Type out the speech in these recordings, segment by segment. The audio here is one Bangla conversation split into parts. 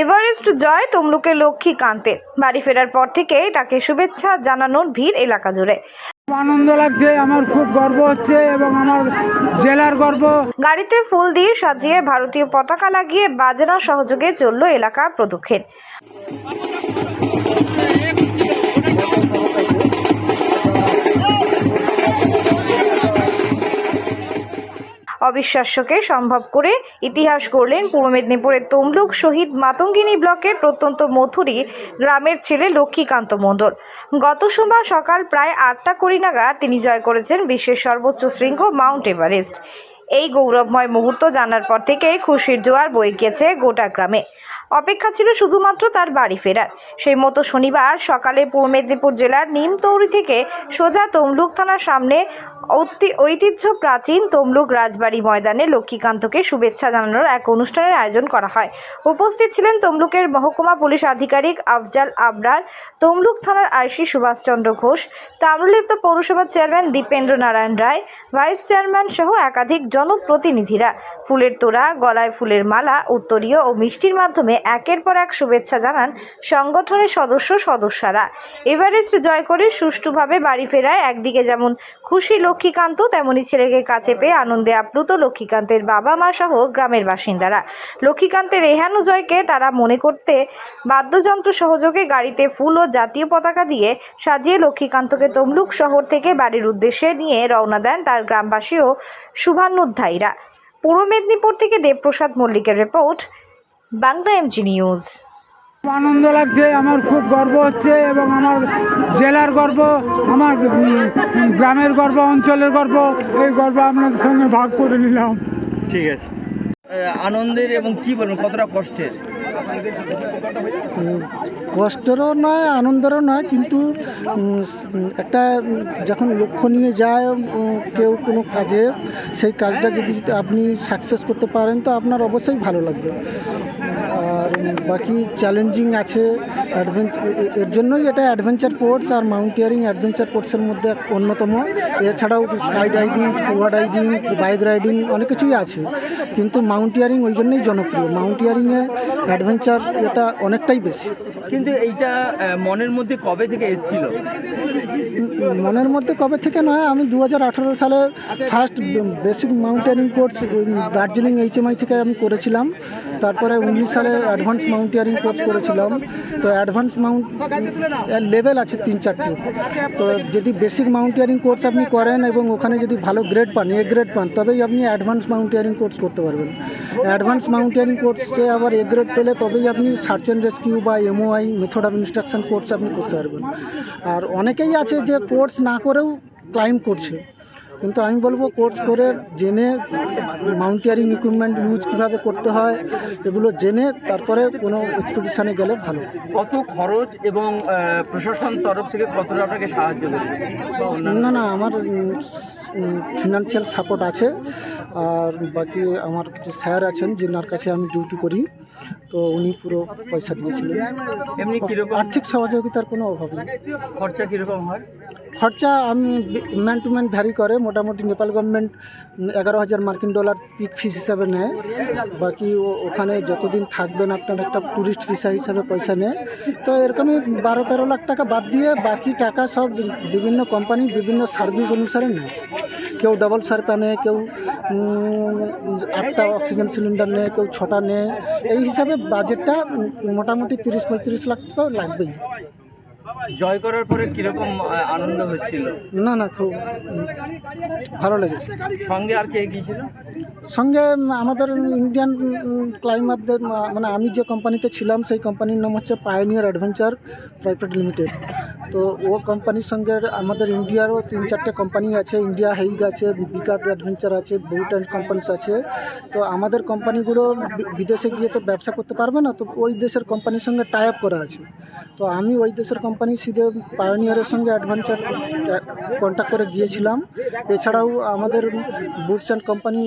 এভারেস্ট জয় তমলুকে লক্ষ্মী কান্তে। বাড়ি ফেরার পর থেকেই তাকে শুভেচ্ছা জানানোর ভিড় এলাকা জুড়ে। আনন্দ লাগছে আমার খুব গর্ব হচ্ছে এবং আমার জেলার গর্ব। গাড়িতে ফুল দিয়ে সাজিয়ে ভারতীয় পতাকা লাগিয়ে বাজনা সহযোগে চলল এলাকা প্রদক্ষিণ। অবিশ্বাস্যকে সম্ভব করে ইতিহাস করলেন পূর্ব মেদিনীপুরের তমলুক শহীদ মাতঙ্গিনী ব্লকের প্রত্যন্ত মথুরি গ্রামের ছেলে লক্ষ্মীকান্ত মণ্ডল। গত সোমবার সকাল প্রায় আটটা কুড়ি নাগাদ তিনি জয় করেছেন বিশ্বের সর্বোচ্চ শৃঙ্গ মাউন্ট এভারেস্ট। এই গৌরবময় মুহূর্ত জানার পর থেকে খুশির জোয়ার বয়ে গেছে গোটা গ্রামে। অপেক্ষা ছিল শুধুমাত্র তার বাড়ি ফেরার। সেই মতো শনিবার সকালে পূর্ব মেদিনীপুর জেলার নিমতৌরি থেকে সোজা তমলুক থানার সামনে ঐতি- ঐতিহ্য প্রাচীন তমলুক রাজবাড়ি ময়দানে লক্ষ্মীকান্তকে শুভেচ্ছা জানানোর এক অনুষ্ঠানের আয়োজন করা হয়। উপস্থিত ছিলেন তমলুকের মহকুমা পুলিশ আধিকারিক আফজাল আবরার, তমলুক থানার আইসি সুভাষচন্দ্র ঘোষ, তাম্রলিপ্ত পৌরসভার chairman Dipendra Narayan Roy, vice chairman সহ একাধিক জনপ্রতিনিধিরা। ফুলের তোড়া, গলায় ফুলের মালা, উত্তরীয় ও মিষ্টির মাধ্যমে একের পর এক শুভেচ্ছা জানান সংগঠনের সদস্য সদস্যরা। এভারেস্ট জয় করে সুষ্ঠুভাবে বাড়ি ফেরায়। একদিকে যেমন খুশি লক্ষ্মীকান্ত, তেমনি ছেলেকে কাছে পেয়ে আনন্দে আপ্লুত লক্ষ্মীকান্তের বাবা মা সহ গ্রামের বাসিন্দারা। লক্ষ্মীকান্তের এহেন জয়কে তারা মনে করতে বাদ্যযন্ত্র সহযোগে গাড়িতে ফুল ও জাতীয় পতাকা দিয়ে সাজিয়ে লক্ষ্মীকান্তকে তমলুক শহর থেকে বাড়ির উদ্দেশ্যে নিয়ে রওনা দেন তার গ্রামবাসী ও শুভানুধ্যায়ীরা। পূর্ব মেদিনীপুর থেকে দেবপ্রসাদ মল্লিকের রিপোর্ট বাংলা এমজি নিউজ। আনন্দ লাগছে আমার খুব গর্ব হচ্ছে এবং আমার জেলার গর্ব আমার গ্রামের গর্ব অঞ্চলের গর্ব এই গর্ব আপনাদের সঙ্গে ভাগ করে নিলাম। ঠিক আছে। আনন্দের এবং কি বলবেন কতটা কষ্টের? কষ্টেরও নয়, আনন্দেরও নয়, কিন্তু একটা, যখন লক্ষ্য নিয়ে যায় কেউ কোনো কাজে, সেই কাজটা যদি আপনি সাকসেস করতে পারেন, তো আপনার অবশ্যই ভালো লাগবে। বাকি চ্যালেঞ্জিং আছে অ্যাডভেঞ্চার এর জন্যই এটা অ্যাডভেঞ্চার স্পোর্টস আর মাউন্টিয়ারিং অ্যাডভেঞ্চার স্পোর্টসের মধ্যে অন্যতম। এছাড়াও sky diving scuba diving bike riding অনেক কিছুই আছে। কিন্তু মাউন্টিয়ারিং ওই জন্যই জনপ্রিয়। মাউন্টিয়ারিংয়ে অ্যাডভেঞ্চার এটা অনেকটাই বেশি। কিন্তু এইটা মনের মধ্যে কবে থেকে এসেছিল? মনের মধ্যে কবে থেকে নয় আমি দু হাজার আঠারো সালে first basic mountaineering course Darjeeling HMI থেকে আমি করেছিলাম। তারপরে উনিশ সালে অ্যাডভান্স মাউন্টিয়ারিং কোর্স করেছিলাম। তো অ্যাডভান্স মাউন্ট লেভেল আছে তিন চারটি। তো যদি বেসিক মাউন্টিয়ারিং কোর্স আপনি করেন এবং ওখানে যদি ভালো গ্রেড পান এ গ্রেড পান, তবেই আপনি অ্যাডভান্স মাউন্টিয়ারিং কোর্স করতে পারবেন। অ্যাডভান্স মাউন্টিয়ারিং কোর্সে আবার এ গ্রেড পেলে তবেই আপনি সার্চ অ্যান্ড রেস্কিউ বা MOI method of instruction course আপনি করতে পারবেন। আর অনেকেই আছে যে কোর্স না করেও ক্লাইম করছে। কিন্তু আমি বলব কোর্স করে জেনে মাউন্টিয়ারিং ইকুইপমেন্ট ইউজ কীভাবে করতে হয় এগুলো জেনে তারপরে কোনো এক্সপিডিশনে গেলে ভালো। কত খরচ এবং প্রশাসন তরফ থেকে কতটা আপনাকে সাহায্য করেছে? না না আমার ফিনান্সিয়াল সাপোর্ট আছে আর বাকি আমার কিছু স্যার আছেন যেনার কাছে আমি ডিউটি করি তো উনি পুরো পয়সা দিয়েছিলেন। এমনি কীরকম? আর্থিক সহযোগিতার কোনো অভাব নেই। খরচা কীরকম হয়? খরচা আমি ম্যান টু ম্যান ভ্যারি করে মোটামুটি নেপাল গভর্নমেন্ট এগারো হাজার মার্কিন ডলার পিক ফিস হিসাবে নেয়। বাকি ও- ওখানে যতদিন থাকবেন আপনার একটা ট্যুরিস্ট ভিসা হিসাবে পয়সা নেয়। তো এরকমই বারো তেরো লাখ টাকা বাদ দিয়ে বাকি টাকা সব বিভিন্ন কোম্পানি বিভিন্ন সার্ভিস অনুসারে নেয়। কেউ ডবল সার্পা নেয় কেউ আটটা অক্সিজেন সিলিন্ডার নেয় কেউ ছটা নেয়। এই হিসাবে বাজেটটা মোটামুটি তিরিশ পঁয়ত্রিশ লাখ তো লাগবেই। জয় করার পরে কীরকম আনন্দ হচ্ছিল? না না খুব ভালো লেগেছে। সঙ্গে আর কে গিয়েছিল? সঙ্গে আমাদের ইন্ডিয়ান ক্লাইমারদের মানে আমি যে কোম্পানিতে ছিলাম সেই কোম্পানির নাম হচ্ছে পায়নিয়ার অ্যাডভেঞ্চার প্রাইভেট লিমিটেড তো ও কোম্পানির সঙ্গে আমাদের ইন্ডিয়ারও তিন চারটে কোম্পানি আছে ইন্ডিয়া হেইগ আছে বিকার অ্যাডভেঞ্চার আছে বহুত অ্যান্ড কোম্পানিস আছে। তো আমাদের কোম্পানিগুলো বিদেশে গিয়ে তো ব্যবসা করতে পারবে না, তো ওই দেশের কোম্পানির সঙ্গে টাই আপ করা আছে। তো আমি ওই দেশের কোম্পানি সিধে পায়োনিয়ারের সঙ্গে অ্যাডভেঞ্চার কন্ট্যাক্ট করে গিয়েছিলাম। এছাড়াও আমাদের বুটস অ্যান্ড কোম্পানি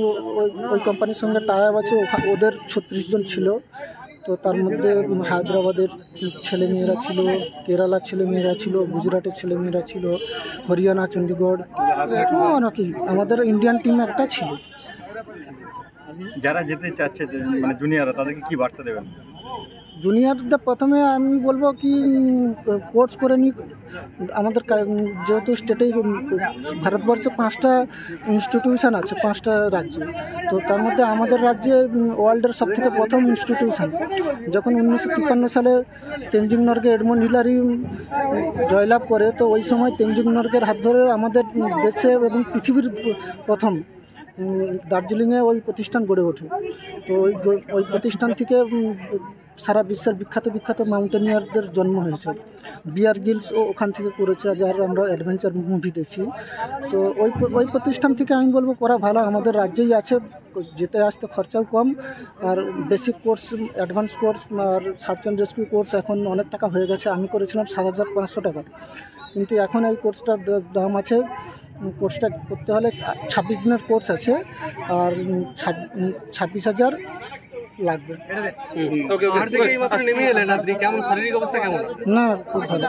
ওই কোম্পানির সঙ্গে টাই আপ আছে ওদের ছত্রিশ জন ছিল। তো তার মধ্যে হায়দ্রাবাদের ছেলেমেয়েরা ছিল, কেরালার ছেলেমেয়েরা ছিল, গুজরাটের ছেলেমেয়েরা ছিল, হরিয়ানা চণ্ডীগড় অনেকেই আমাদের ইন্ডিয়ান টিম একটা ছিল। যারা যেতে চাচ্ছে মানে জুনিয়ররা, তাদেরকে কি বার্তা দেবেন? জুনিয়রদের প্রথমে আমি বলব কি কোর্স করে নিই আমাদের যেহেতু স্টেটে ভারতবর্ষে পাঁচটা ইনস্টিটিউশন আছে, পাঁচটা রাজ্যে। তো তার মধ্যে আমাদের রাজ্যে ওয়ার্ল্ডের সব থেকে প্রথম ইনস্টিটিউশন যখন উনিশশো তিপ্পান্ন সালে তেনজিং নর্গে এডমন্ড হিলারি জয়লাভ করে, তো ওই সময় তেনজিং নর্গের হাত ধরে আমাদের দেশে এবং পৃথিবীর প্রথম দার্জিলিংয়ে ওই প্রতিষ্ঠান গড়ে ওঠে। তো ওই ওই প্রতিষ্ঠান থেকে সারা বিশ্বের বিখ্যাত বিখ্যাত মাউন্টেনিয়ারদের জন্ম হয়েছে। বিয়ার গিলসও ওখান থেকে করেছে যার আমরা অ্যাডভেঞ্চার মুভি দেখি। তো ওই ওই প্রতিষ্ঠান থেকে আমি বলব করা ভালো, আমাদের রাজ্যেই আছে, যেতে আসতে খরচাও কম, আর বেসিক কোর্স অ্যাডভান্স কোর্স আর সার্চ অ্যান্ড রেস্কিউ কোর্স এখন অনেক টাকা হয়ে গেছে, আমি করেছিলাম সাত হাজার পাঁচশো টাকা। কিন্তু এখন এই কোর্সটার দাম আছে কোর্সটা করতে হলে ছাব্বিশ দিনের কোর্স আছে, আর ছাব্বিশ হাজার লাগবে। পাহাড় থেকে এই মাত্র নেমে এলেন আপনি কেমন? শারীরিক অবস্থা কেমন? না খুব ভালো।